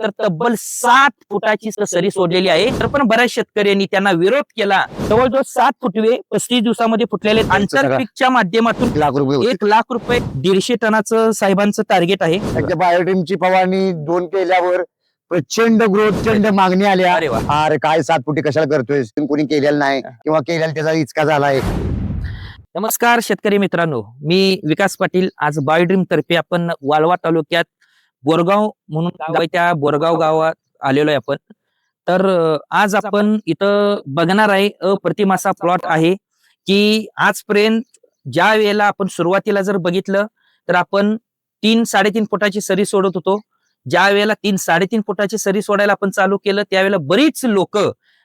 तर तब्बल सात फुटाची सरी सोडलेली आहे तर पण बऱ्याच शेतकऱ्यांनी त्यांना विरोध केला. जवळजवळ सात फुटवे पस्तीस दिवसामध्ये फुटलेले. आंतरपीकच्या माध्यमातून लाख रुपये. एक लाख रुपये दीडशे टनाचं साहेबांचं टार्गेट आहे. त्याच्या बायोटीमची फवारणी दोन केल्यावर प्रचंड ग्रोथ प्रचंड मागणी आल्या. अरे वा. अरे काय सात फुटी कशाला करतोय? कोणी केलेलं नाही किंवा केलेला त्याचा इचका झालाय. नमस्कार शेतकरी मित्रांनो. मी विकास पाटील. आज बायोड्रीम तर्फे आपण वाळवा तालुक्यात बोरगाव म्हणून गाव आहे त्या बोरगाव गावात आलेलो आहे आपण. तर आज आपण इथं बघणार आहे अप्रतिम असा प्लॉट आहे की आजपर्यंत ज्या वेळेला आपण सुरुवातीला जर बघितलं तर आपण तीन साडेतीन फुटाची सरी सोडत होतो. ज्या वेळेला तीन साडेतीन फुटाची सरी सोडायला आपण चालू केलं त्यावेळेला बरीच लोक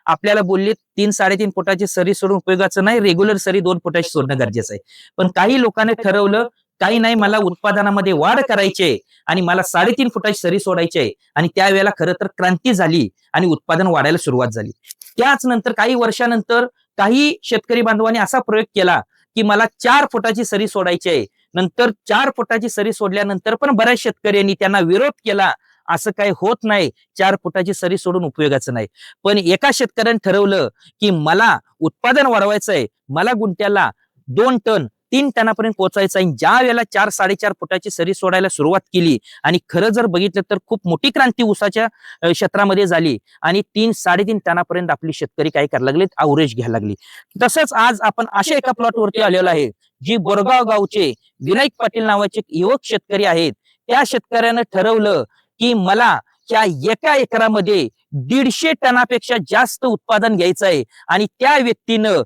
आपल्याला बोलले तीन साडेतीन फुटाची सरी सोडून उपयोगाचं नाही रेग्युलर सरी दोन फुटाची सोडणं गरजेचं आहे. पण काही लोकांनी ठरवलं काही नाही मला उत्पादनामध्ये वाढ करायची आहे आणि मला साडेतीन फुटाची सरी सोडायची आहे. आणि त्यावेळेला खरं तर क्रांती झाली आणि उत्पादन वाढायला सुरुवात झाली. त्याच नंतर काही वर्षानंतर काही शेतकरी बांधवांनी असा प्रयोग केला की मला चार फुटाची सरी सोडायची आहे. नंतर चार फुटाची सरी सोडल्यानंतर पण बऱ्याच शेतकऱ्यांनी त्यांना विरोध केला. असं काही होत नाही. चार फुटाची सरी सोडून उपयोगाचं नाही. पण एका शेतकऱ्याने ठरवलं की मला उत्पादन वाढवायचं आहे. मला गुंट्याला दोन टन तीन टनापर्यंत पोहोचायचं आहे. ज्या वेळेला चार साडेचार फुटाची सरी सोडायला सुरुवात केली आणि खरं जर बघितलं तर खूप मोठी क्रांती उसाच्या क्षेत्रामध्ये झाली. आणि तीन साडेतीन टनापर्यंत आपली शेतकरी काय करायला लागले आवरेज घ्यायला लागली. तसंच आज आपण अशा एका प्लॉटवरती आलेलो आहे जी बोरगाव गावचे विनायक पाटील नावाचे युवक शेतकरी आहेत. त्या शेतकऱ्यानं ठरवलं की मला त्या एका एकरामध्ये दीडशे टनापेक्षा जास्त उत्पादन घ्यायचं आहे आणि त्या व्यक्तीनं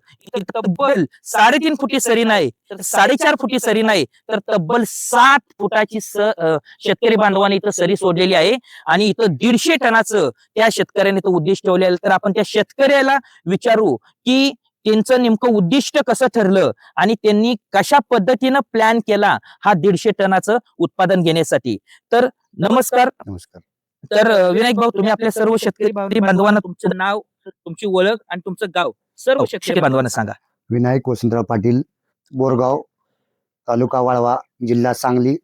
तब्बल साडेतीन फुटी सरी नाही तर साडेचार फुटी सरी नाही तर तब्बल सात फुटाची स शेतकरी बांधवाने इथं सरी सोडलेली आहे. आणि इथं दीडशे टनाचं त्या शेतकऱ्याने तो उद्दिष्ट ठेवलेलं तर आपण त्या शेतकऱ्याला विचारू की त्यांचं नेमकं उद्दिष्ट कसं ठरलं आणि त्यांनी कशा पद्धतीनं प्लॅन केला हा दीडशे टनाचं उत्पादन घेण्यासाठी. तर नमस्कार. नमस्कार. तर विनायक भाऊ तुम्ही आपल्या सर्व शेतकरी बांधवांना तुमचं नाव तुमची ओळख आणि तुमचं गाव सर्व हो, शेतकरी बांधवांना सांगा. विनायक वसंतराव पाटील बोरगाव तालुका वाळवा जिल्हा सांगली.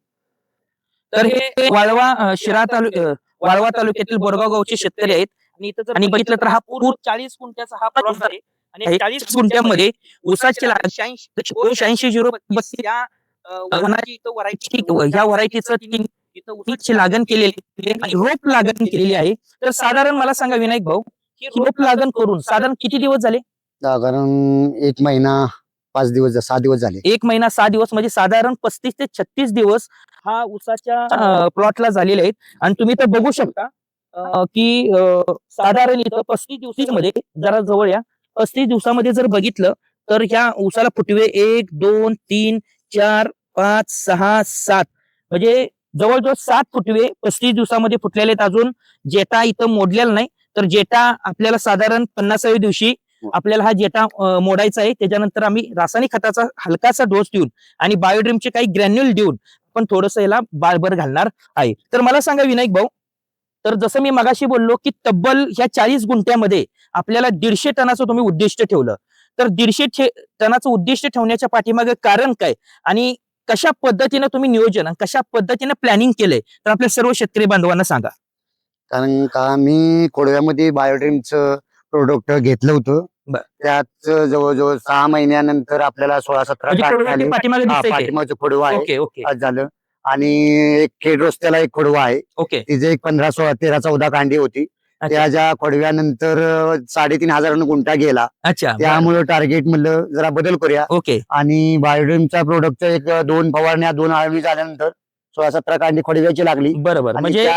तर हे वाळवा शिरा तालु अ, वाळवा तालुक्यातील बोरगाव गावचे शेतकरी आहेत. आणि इथं आणि बघितलं तर हा पूर्ण चाळीस गुंठ्याचा हा प्लॉट आहे. आणि चाळीस गुंठ्यामध्ये ऊसाची शहाऐंशी झिरो बत्तीस या व्हरायटीचं इथं ऊसाची लागण केलेली आहे. आणि रोप लागण केलेली आहे. तर साधारण मला सांगा विनायक भाऊ ही रोप लागण करून साधारण किती दिवस झाले? साधारण एक महिना पाच दिवस सहा दिवस झाले. एक महिना सहा दिवस म्हणजे साधारण पस्तीस ते छत्तीस दिवस हा ऊसाच्या प्लॉटला झालेले आहेत. आणि तुम्ही तर बघू शकता अं, की अं, साधारण इथं पस्तीस दिवसामध्ये जरा जवळ या पस्तीस दिवसामध्ये जर बघितलं तर ह्या ऊसाला फुटवे एक दोन तीन चार पाच सहा सात म्हणजे जवळजवळ सात फुटवे पस्तीस दिवसामध्ये फुटलेले आहेत अजून. जेटा इथं मोडलेला नाही. तर जेटा आपल्याला साधारण पन्नासाव्या दिवशी आपल्याला हा जेटा मोडायचा आहे. त्याच्यानंतर आम्ही रासायनिक खताचा हलकासा डोस देऊन आणि बायोड्रीमचे काही ग्रॅन्युल देऊन आपण थोडस याला बारभर घालणार आहे. तर मला सांगा विनायक भाऊ तर जसं मी मगाशी बोललो की तब्बल ह्या चाळीस गुंठ्यामध्ये आपल्याला दीडशे टनाचं तुम्ही उद्दिष्ट ठेवलं. तर दीडशे टनाचं उद्दिष्ट ठेवण्याच्या पाठीमागे कारण काय? आणि कशा पद्धतीने तुम्ही नियोजन कशा पद्धतीने प्लॅनिंग केलंय तर आपल्या सर्व शेतकरी बांधवांना सांगा कारण का मी खोडव्यामध्ये बायोड्रीमचं प्रोडक्ट घेतलं होतं बर. त्यात जवळजवळ सहा महिन्यानंतर आपल्याला सोळा सतरा म्हणजे. पाठीमागे दिसतंय ते. खोडवा आहे ओके ओके आज झालं आणि एक खेड रस्त्याला एक खोडवा आहे ओके तिचे एक पंधरा सोळा तेरा चौदा कांडी होती. त्या ज्या खोडव्यानंतर साडेतीन हजारानं गुंठा गेला. अच्छा त्यामुळे टार्गेट म्हणलं जरा बदल करूया. ओके. आणि बायोड्रीमच्या प्रोडक्टच्या एक दोन फवारण्या दोन आळणी झाल्यानंतर सोळा सतरा कांडी खोडव्याची लागली. बरोबर. म्हणजे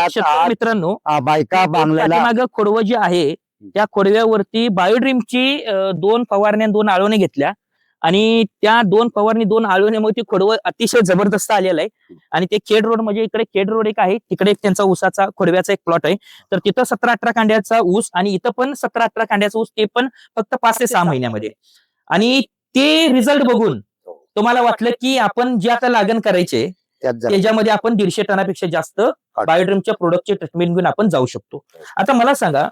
मित्रांनो बायका बांगल्याला पाठीमागं खोडवं जे आहे त्या खोडव्यावरती बायोड्रीमची दोन फवारण्या दोन आळवणे घेतल्या. आणि त्या दोन फवारणी दोन आळवण्यामध्ये ते खोडवं अतिशय जबरदस्त आलेलं आहे. आणि ते खेड रोड म्हणजे इकडे खेड रोड एक आहे तिकडे एक त्यांचा ऊसाचा खोडव्याचा एक प्लॉट आहे. तर तिथं सतरा अठरा कांड्याचा ऊस आणि इथं पण सतरा अठरा कांड्याचा ऊस ते पण फक्त पाच ते सहा महिन्यामध्ये. आणि ते रिझल्ट बघून तुम्हाला वाटलं की आपण जे आता लागण करायचे. त्याच्यामध्ये आपण दीडशे टनापेक्षा जास्त बायोड्रीमच्या प्रोडक्टचे ट्रीटमेंट घेऊन आपण जाऊ शकतो. आता मला सांगा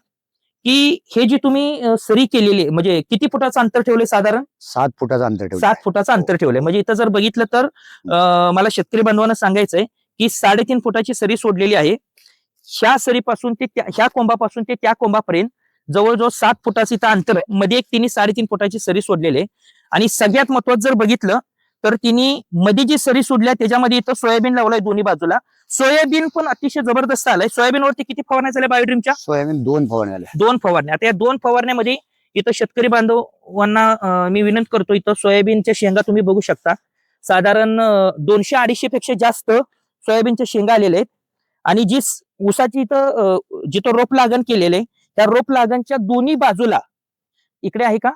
की हे जी तुम्ही सरी केलेली आहे, म्हणजे किती फुटाचं अंतर ठेवले साधारण? सात फुटाचं अंतर ठेवलं सात फुटाचं अंतर ठेवलंय. म्हणजे इथं जर बघितलं तर मला शेतकरी बांधवांना सांगायचंय की साडेतीन फुटाची सरी सोडलेली आहे. ह्या सरीपासून ते त्या- ह्या कोंबापासून ते त्या कोंबापर्यंत जवळजवळ सात फुटाचं इथं अंतर आहे. मध्ये एक तिने साडेतीन फुटाची सरी सोडलेली आहे. आणि सगळ्यात महत्वाचं जर बघितलं तर तिने मध्ये जी सरी सोडल्या त्याच्यामध्ये इथं सोयाबीन लावलाय दोन्ही बाजूला. सोयाबीन पण अतिशय जबरदस्त आलाय. सोयाबीन वरती किती फवारण्या झाल्या बायोड्रीमच्या सोयाबीन दोन फवारण्या झाल्या. दोन फवारण्या. आता या दोन फवारण्यामध्ये इथं शेतकरी बांधवांना मी विनंती करतो इथं सोयाबीनच्या शेंगा तुम्ही बघू शकता. साधारण दोनशे अडीचशे पेक्षा जास्त सोयाबीनच्या शेंगा आलेल्या आहेत. आणि जी ऊसाची इथं जिथं रोप लागण केलेलं त्या रोप लागणच्या दोन्ही बाजूला इकडे आहे का.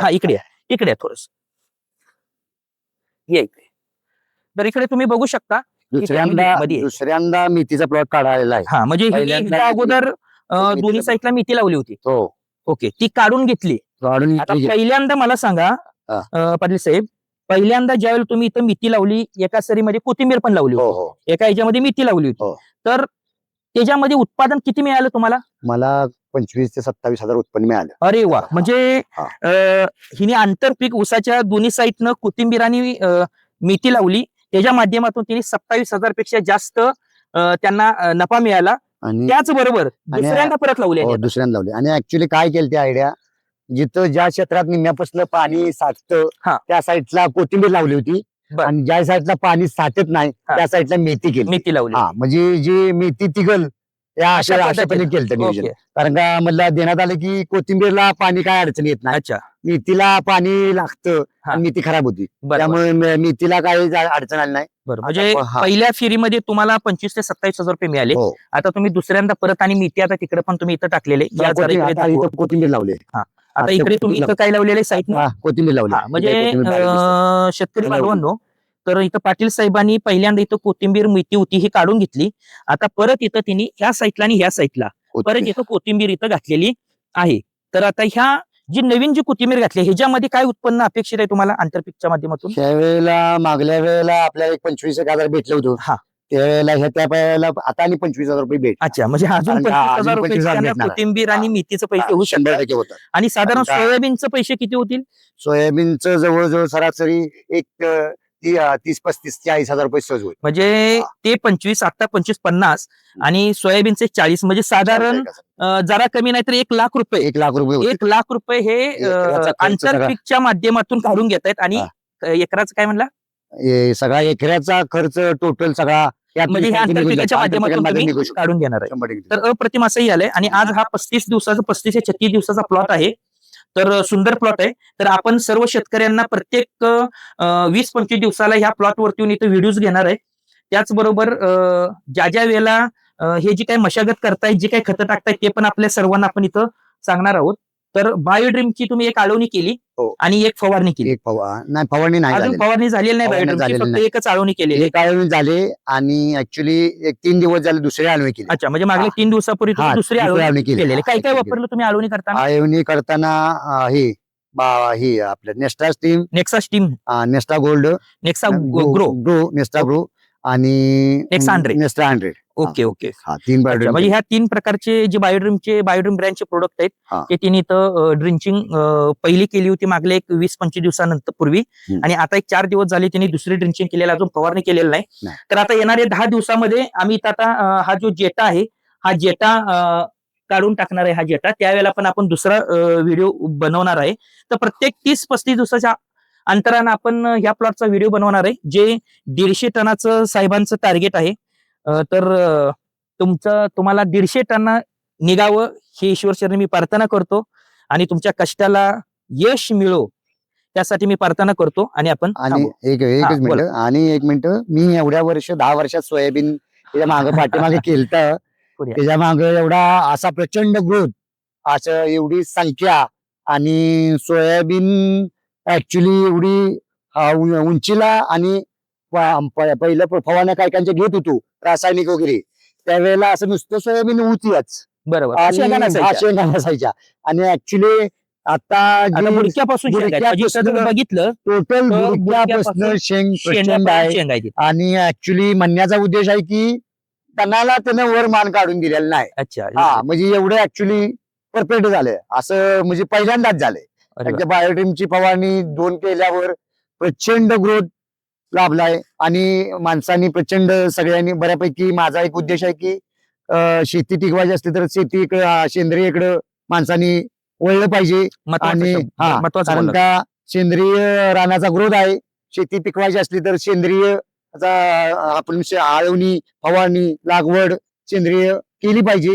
हा इकडे आहे. इकडे आहे थोडस. ये इकडे तर इकडे तुम्ही बघू शकता दुसऱ्यांदा मध्ये आहे. दुसऱ्यांदा मेथीचा प्लॉट काढायला आहे हा म्हणजे पहिल्यांदा अगोदर अं, दोन्ही साईडला मेथी लावली होती हो ओके ती काढून घेतली काढून आता घेतली. पहिल्यांदा मला सांगा हा. अं, पाटील साहेब पहिल्यांदा ज्यावेळेला तुम्ही इथं मिती लावली एका सरीमध्ये कोथिंबीर पण लावली हो होती हो एका ह्याच्यामध्ये मिती लावली हो. होती तर त्याच्यामध्ये उत्पादन किती मिळालं तुम्हाला मला पंचवीस ते सत्तावीस हजार उत्पन्न मिळालं. अरे वा. म्हणजे. अं, हिने आंतरपीक ऊसाच्या दोन्ही साईडनं कोथिंबीर आणि अं, मेथी लावली. त्याच्या माध्यमातून तिने सत्तावीस हजारपेक्षा जास्त अं, त्यांना अं, नफा मिळाला. आणि त्याचबरोबर दुसऱ्यांदा परत लावले हो, दुसऱ्यांदा लावले. आणि ऍक्च्युली काय केलं ते आयडिया? जिथं ज्या क्षेत्रात निम्म्यापासून पाणी साचतं हा. त्या साईडला कोथिंबीर लावली होती. बर. आणि ज्या साईडला पाणी साचत नाही हा. त्या साईडला मेथी केली. मेथी लावली. हा म्हणजे जी मेथी तिगल या अशा अशा पद्धतीनं. केलं नियोजन. ओके. कारण का मला देण्यात आलं की कोथिंबीरला पाणी काय अडचण येत नाही. अच्छा. मेथीला पाणी लागतं हा. आणि मेथी खराब होती. त्यामुळे मे- मेथीला काही जा- अडचण आली नाही. बरं म्हणजे हा. पहिल्या फेरीमध्ये तुम्हाला पंचवीस ते सत्तावीस हजार रुपये मिळाले. हो. आता तुम्ही दुसऱ्यांदा परत आणि मिती आता तिकडे पण तुम्ही इथं टाकलेले. या कोथिंबीर- जरा इकडे आता दाखवा. इथं कोथिंबीर लावली आता आता इकडे तुम्ही इथं काय लावलेले साईट हा, कोथिंबीर लावली म्हणजे इथे कोथिंबीर बारीक दिसते. अं, शेतकरी. बांधवांनो तर इथं पाटील साहेबांनी पहिल्यांदा इथं कोथिंबीर मिती होती ही काढून घेतली. आता परत इथं तिने ह्या साईडला आणि ह्या साईडला परत. इथं कोथिंबीर इथं घातलेली आहे. तर आता ह्या जी नवीन जी कोथिंबीर घातली ह्याच्यामध्ये काय उत्पन्न अपेक्षित आहे तुम्हाला आंतरपीकच्या माध्यमातून? त्यावेळेला मागल्या वेळेला आपल्याला एक पंचवीस एक हजार भेटलं होतं. हा. त्यावेळेला ह्या त्या वेळेला आता आणि पंचवीस हजार रुपये भेट. अच्छा म्हणजे अजून कारण का पंचवीस अजून हजार रुपये 25,000 त्यांना भेटणार. कोथिंबीर आणि. मेथीचे पैसे होऊ शंभर टक्के होतं आणि साधारण सोयाबीनचे पैसे किती होतील? सोयाबीनचं जवळजवळ सरासरी एक ती- तीस पस्तीस चाळीस हजार रुपये सहज होईल म्हणजे. ते पंचवीस आता पंचवीस पन्नास आणि सोयाबीनचे चाळीस म्हणजे साधारण जरा कमी नाही तर एक लाख रुपये एक लाख रुपये. एक लाख रुपये हे. आंतरपीकच्या माध्यमातून काढून घेत आहेत आणि एकराचं काय म्हणला सगळा एकऱ्याचा खर्च टोटल सगळा म्हणजे ह्या आंतरपीकाच्या. माध्यमातून. काढून घेणार आहे. तर अप्रतिम असंही आलंय आणि आज हा पस्तीस दिवसाचा पस्तीस ते छत्तीस दिवसाचा प्लॉट आहे तर सुंदर प्लॉट आहे. तर आपण सर्व शेतकऱ्यांना प्रत्येक वीस पंचवीस दिवसाला ह्या प्लॉट वरती येऊन इथं व्हिडिओज घेणार आहे. त्याचबरोबर ज्या ज्या वेळेला हे जी काही मशागत करतायत जी काही खतं टाकतायत ते पण आपल्या सर्वांना आपण इथं सांगणार आहोत. तर बायोड्रीमची तुम्ही एक आळवणी केली हो. आणि एक फवारणी केली एक फवा नाही फवारणी नाही अजून झालेली. फवारणी झालेली नाही फवारणी बायोड्रीमची झालेली फक्त नाही. एकच आळवणी केलेली आहे. एक आळवणी झाले आणि ऍक्च्युली एक तीन दिवस झाले दुसरी आळवणी केली अच्छा म्हणजे मागल्या हा. तीन दिवसापूर्वी तुम्ही हा, दुसरी दुसरी आळवणी आळवणी केली. केलेली काय काय वापरलं तुम्ही आळवणी करताना आळवणी करताना अं, हे बा- हे आपलं Nesta steam Nexa steam Nesta gold Nexa grow grow Nesta grow आणि Nexa 100. Nesta hundred okay okay. हा तीन बायोड्रीम म्हणजे ह्या तीन प्रकारचे जे बायोड्रीमचे बायोड्रीम ब्रँडचे प्रोडक्ट आहेत. ते तिने इथं ड्रिंचिंग पहिली केली होती मागल्या एक वीस पंचवीस दिवसानंतर पूर्वी. आणि आता एक चार दिवस झाले तिने दुसरी ड्रिंचिंग केलेलं अजून फवारणी केलेलं नाही. तर आता येणाऱ्या दहा दिवसामध्ये आम्ही इथं आता हा जो जेटा आहे हा जेटा काढून टाकणार आहे हा जेटा. त्यावेळेला पण आपण दुसरा व्हिडिओ बनवणार आहे. तर प्रत्येक तीस पस्तीस दिवसाच्या अंतरानं आपण ह्या प्लॉटचा व्हिडिओ बनवणार आहे जे दीडशे टनाचं साहेबांचं टार्गेट आहे. तर तुमचं तुम्हाला दीडशे टन निघावं ही ईश्वरचरणी मी प्रार्थना करतो आणि तुमच्या कष्टाला यश मिळो त्यासाठी मी प्रार्थना करतो आणि आपण आणि. एक एकच. मिनिट आणि एक मिनिट मी एवढ्या वर्ष दहा वर्षात सोयाबीन त्याच्यामागे पाठीमागे केलत. त्याच्यामागे एवढा असा प्रचंड ग्रोथ असं एवढी संख्या आणि सोयाबीन ऍक्च्युली एवढी उंचीला आणि पहिलं फवारण्या काय कायच्या घेत होतो रासायनिक वगैरे. त्यावेळेला असं नुसतं सोयाबीन होतीच बरोबर. शेंगा नसायच्या. नसायच्या. आणि ऍक्च्युली आता बघितलं टोटल शेंग आहे. आणि ऍक्च्युली म्हणण्याचा उद्देश आहे की त्यांनाला त्यानं वर मान काढून दिलेला नाही. अच्छा. हा म्हणजे एवढं ऍक्च्युली परफेक्ट झालंय. असं म्हणजे पहिल्यांदाच झालंय. बायोटीमची फवारणी दोन केल्यावर प्रचंड ग्रोथ लाभलाय आणि माणसांनी प्रचंड सगळ्यांनी बऱ्यापैकी माझा एक उद्देश आहे की शेती टिकवायची असली तर शेती सेंद्रियकडं माणसांनी वळलं पाहिजे. आणि हा, कारण. का सेंद्रिय रानाचा ग्रोथ आहे. शेती पिकवायची असली तर सेंद्रिय आपण आळवणी फवारणी लागवड सेंद्रिय केली पाहिजे.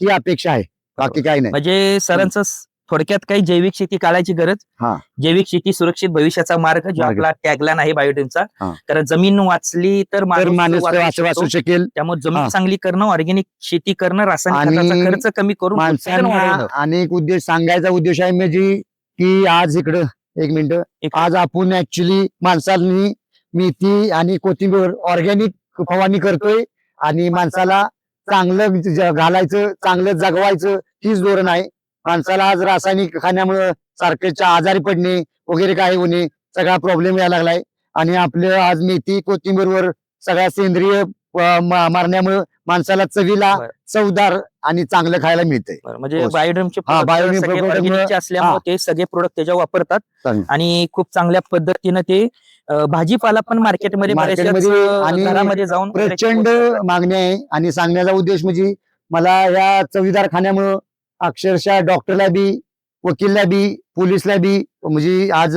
ही अपेक्षा आहे. बाकी काही नाही. म्हणजे सरांचं थोडक्यात काही जैविक शेती काढायची गरज हा. जैविक शेती सुरक्षित भविष्याचा मार्ग जो मार्ग. आपला टॅगलाईन आहे बायोटेनचा हा. कारण जमीन वाचली तर तर माणूस माणूस वाचू वाचू वाचू शकतो. शकेल त्यामुळे जमीन हा. चांगली करणं ऑर्गॅनिक शेती करणं रासायनिक आणि खताचा खर्च कमी करून उत्पादन माणसांना वाढवणं. अनेक उद्देश सांगायचा उद्देश आहे म्हणजे की आज इकडं एक मिनिट एक- आज आपण ऍक्च्युली माणसांनी मेथी आणि कोथिंबीर ऑर्गॅनिक फवारणी करतोय आणि माणसाला चांगलं ज- घालायचं चांगलं जगवायचं हीच धोरण आहे माणसाला आज रासायनिक खाण्यामुळं सारखेच्या आजारी पडणे वगैरे काय होणे सगळा प्रॉब्लेम यायला लागलाय आणि आपलं आज मेथी कोथिंबीरवर सगळ्या सेंद्रिय मारण्यामुळं माणसाला चवीला. चवदार आणि चांगलं खायला मिळतंय म्हणजे. बायोड्रीमचे असल्यामुळे ते सगळे प्रोडक्ट त्याच्यावर वापरतात. आणि खूप चांगल्या पद्धतीनं ते भाजीपाला पण मार्केटमध्ये आणि जाऊन प्रचंड मागणी आहे आणि सांगण्याचा उद्देश म्हणजे मला या चवीदार खाण्यामुळं अक्षरशः डॉक्टरला बी वकीलला बी पोलीसला बी म्हणजे आज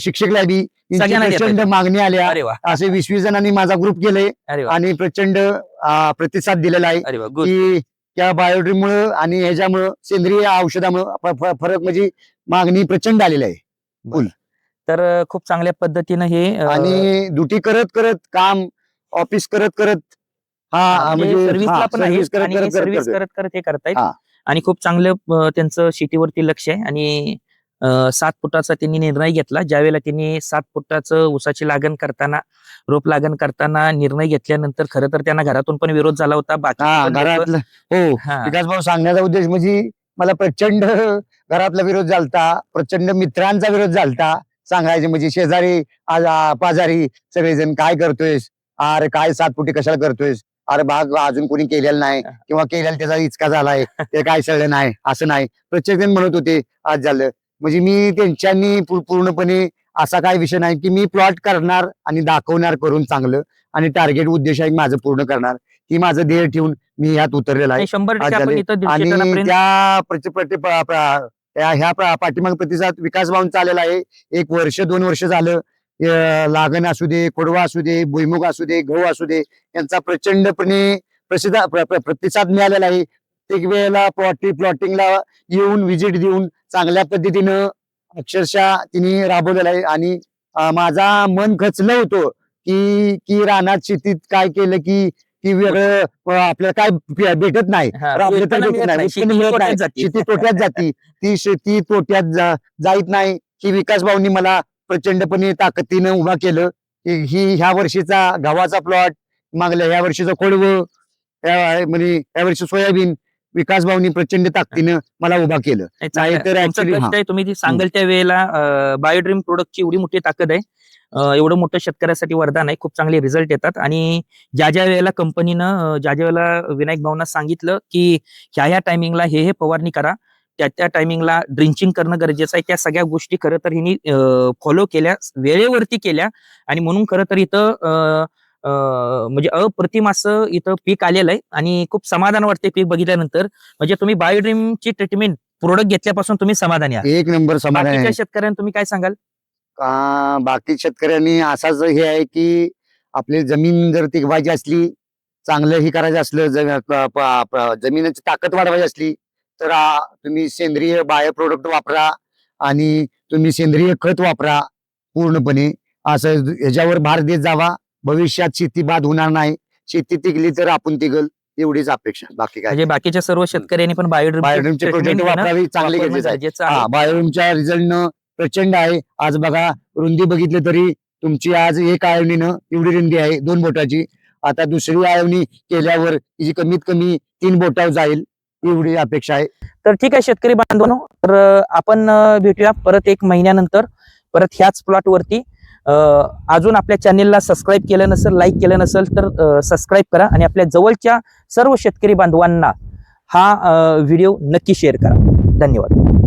शिक्षकला बी प्रचंड मागणी आल्या. असे वीस वीस जणांनी माझा ग्रुप केले अरे वा. आणि प्रचंड प्रतिसाद दिलेला आहे की त्या बायोड्रीम मुळे आणि ह्याच्यामुळं सेंद्रिय औषधामुळं फरक म्हणजे मागणी प्रचंड आलेली आहे. तर खूप चांगल्या पद्धतीनं हे आणि ड्युटी करत करत काम ऑफिस करत करत हा म्हणजे सर्व्हिस करत. करत करत हे करतायत. आणि खूप चांगलं त्यांचं शेतीवरती लक्ष आहे. आणि सात फुटाचा त्यांनी निर्णय घेतला. ज्यावेळेला त्यांनी सात फुटाचं ऊसाची लागण करताना रोप लागण करताना निर्णय घेतल्यानंतर खरं तर त्यांना घरातून पण विरोध झाला होता. बाकी हा विकास सांगण्याचा उद्देश म्हणजे मला प्रचंड घरातला विरोध झालता. प्रचंड मित्रांचा विरोध झालता. सांगायचे म्हणजे शेजारी पाजारी सगळेजण काय करतोयस? अरे काय सात फुटी कशाला करतोयस? अरे भाग अजून कोणी केलेला नाही किंवा केलेला त्याचा इचका झालाय ते काय सगळं नाही असं नाही. प्रत्येक जण म्हणत होते आज झालं. म्हणजे मी त्यांच्यानी पूर्णपणे असा काय विषय नाही की मी प्लॉट करणार आणि दाखवणार करून चांगलं आणि टार्गेट उद्देश आहे माझं पूर्ण करणार. ही माझं ध्येय ठेवून मी ह्यात उतरलेला आहे. आणि त्या ह्या पाठीमाग प्रतिसाद विकास भाऊन चाललेला आहे. एक वर्ष दोन वर्ष झालं. लागण असू दे कोडवा असू दे भुईमुग असू दे गहू असू दे यांचा प्रचंडपणे प्रसिद्ध प्र- प्र- प्रतिसाद मिळालेला आहे. एक वेळेला प्लॉटिंग प्लॉटिंगला येऊन व्हिजिट देऊन चांगल्या पद्धतीनं अक्षरशः तिने राबवलेला आहे. आणि माझा मन खचलं होतं की की रानात शेतीत काय केलं की की वेगळं आपल्याला काय भेटत नाही. शेती तोट्यात. जाते. ती शेती तोट्यात जाईत नाही. ही विकास भाऊनी मला प्रचंडपणे ताकदीनं उभा केलं. की ही ह्या वर्षीचा गव्हाचा प्लॉट मागल्या ह्या वर्षीचा कोडवं या- म्हणजे या वर्षी सोयाबीन विकास भाऊनी प्रचंड ताकदीनं मला उभा केलं. नाही, तुम्ही ती सांगाल त्या वेळेला बायोड्रीम प्रोडक्टची एवढी मोठी ताकद आहे. एवढं मोठं शेतकऱ्यासाठी वरदान आहे. खूप चांगले रिझल्ट येतात. आणि ज्या ज्या वेळेला कंपनीनं ज्या ज्या वेळेला विनायक भाऊंना सांगितलं की ह्या ह्या टायमिंगला हे हे फवारणी करा त्या त्या टायमिंगला ड्रिंचिंग करणं गरजेचं आहे. त्या सगळ्या गोष्टी खरं तर हिनी फॉलो केल्या वेळेवरती केल्या. आणि म्हणून खरं तर इथं म्हणजे अप्रतिम असं इथं पीक आलेलं आहे. आणि खूप समाधान वाटते पीक बघितल्यानंतर. म्हणजे तुम्ही बायोड्रीमची ट्रीटमेंट प्रोडक्ट घेतल्यापासून तुम्ही समाधानी आहात. एक नंबर समाधान शेतकऱ्यांना तुम्ही काय सांगाल? बाकी शेतकऱ्यांनी असाच हे आहे की आपली जमीन जर टिकवायची असली चांगलं हे करायचं असलं जमिनीची ताकद वाढवायची असली तर तुम्ही सेंद्रिय बायो प्रोडक्ट वापरा आणि तुम्ही सेंद्रिय खत वापरा पूर्णपणे. असं ह्याच्यावर भार देत जावा. भविष्यात शेती बाद होणार नाही. शेती टिकली तर आपण टिकल. एवढीच अपेक्षा बाकी काय म्हणजे बाकीच्या सर्व शेतकऱ्यांनी पण बायोड्रीम बायोडीमचे प्रोजेक्ट वापरावी चांगले गरजेचं आहे. हा रिझल्टनं प्रचंड आहे. आज बघा रुंदी बघितली तरी तुमची आज एक आळवणीनं एवढी रुंदी आहे दोन बोटाची. आता दुसरी आळवणी केल्यावर तिची कमीत कमी तीन बोटावर जाईल. एवढी अपेक्षा आहे. तर ठीक आहे शेतकरी बांधवांनो तर आपण भेटूया परत एक महिन्यानंतर. परत ह्याच प्लॉटवरती अजून आपल्या चॅनेलला सबस्क्राईब केलं नसेल लाईक केलं नसेल तर सबस्क्राईब करा आणि आपल्या जवळच्या सर्व शेतकरी बांधवांना हा व्हिडिओ नक्की शेअर करा. धन्यवाद.